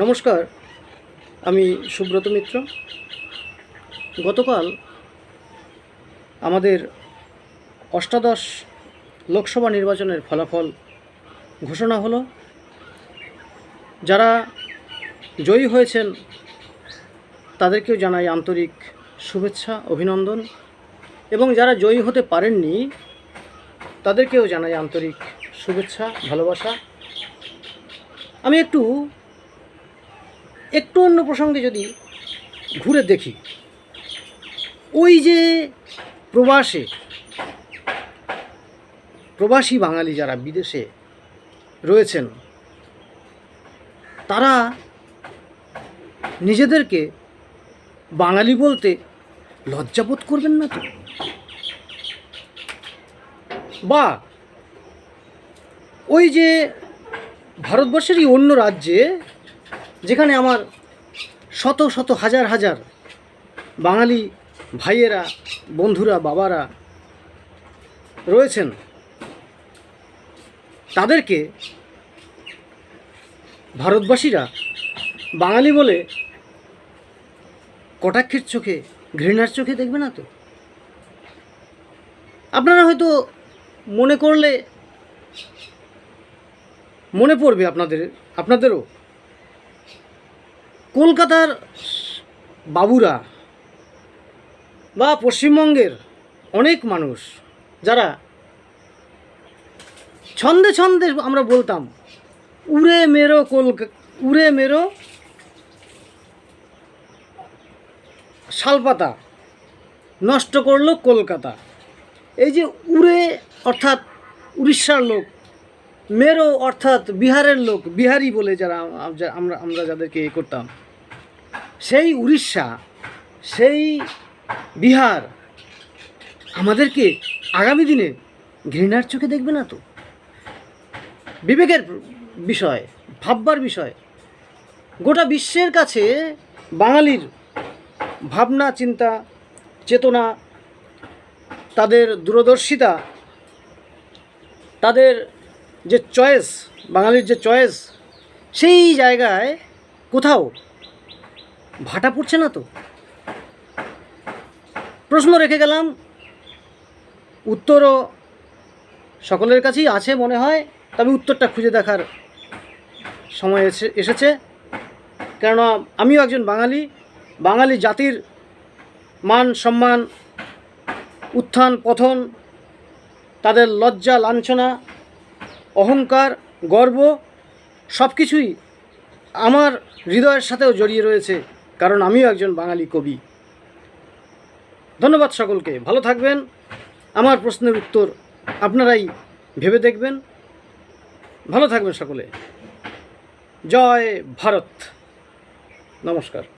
নমস্কার, আমি সুব্রত মিত্র। গতকাল আমাদের অষ্টাদশ লোকসভা নির্বাচনের ফলাফল ঘোষণা হলো। যারা জয়ী হয়েছেন, তাদেরকেও জানাই আন্তরিক শুভেচ্ছা, অভিনন্দন। এবং যারা জয়ী হতে পারেননি, তাদেরকেও জানাই আন্তরিক শুভেচ্ছা, ভালোবাসা। আমি একটু একটু অন্য প্রসঙ্গে যদি ঘুরে দেখি, ওই যে প্রবাসে, প্রবাসী বাঙালি যারা বিদেশে রয়েছেন, তারা নিজেদেরকে বাঙালি বলতে লজ্জাবোধ করবেন না তো? বা ওই যে ভারতবর্ষেরই অন্য রাজ্যে যেখানে আমার শত শত হাজার হাজার বাঙালি ভাইয়েরা, বন্ধুরা, বাবারা রয়েছেন। তাদেরকে ভারতবাসীরা বাঙালি বলে কটাক্ষের চোখে, ঘৃণার চোখে দেখবে না তো? আপনারা হয়তো মনে করলে মনে পড়বে আপনাদের, আপনাদেরও। কলকাতার বাবুরা বা পশ্চিমবঙ্গের অনেক মানুষ যারা ছন্দে ছন্দে আমরা বলতাম, উড়ে মেরো কলকা, উড়ে মেরো শালপাতা, নষ্ট করল কলকাতা। এই যে উড়ে অর্থাৎ উড়িষ্যার লোক, মেরো অর্থাৎ বিহারের লোক, বিহারি বলে যারা আমরা আমরা যাদেরকে এ করতাম। সেই উড়িষ্যা, সেই বিহার আমাদেরকে আগামী দিনে ঘৃণার চোখে দেখবে না তো? বিবেকের বিষয়, ভাববার বিষয়। গোটা বিশ্বের কাছে বাঙালির ভাবনা, চিন্তা, চেতনা, তাদের দূরদর্শিতা, তাদের যে চয়েস, বাঙালির যে চয়েস, সেই জায়গায় কোথাও ভাটা পড়ছে না তো? প্রশ্ন রেখে গেলাম। উত্তরও সকলের কাছেই আছে মনে হয়, তবে উত্তরটা খুঁজে দেখার সময় এসে, এসেছে। কেননা আমিও একজন বাঙালি বাঙালি জাতির মান, সম্মান, উত্থান, পথন, তাদের লজ্জা, লাঞ্ছনা, অহংকার, গর্ব সব কিছুই আমার হৃদয়ের সাথেও জড়িয়ে রয়েছে। কারণ আমিও একজন বাঙালি কবি। ধন্যবাদ সকলকে, ভালো থাকবেন। আমার প্রশ্নের উত্তর আপনারাই ভেবে দেখবেন। ভালো থাকবেন সকলে। জয় ভারত। নমস্কার।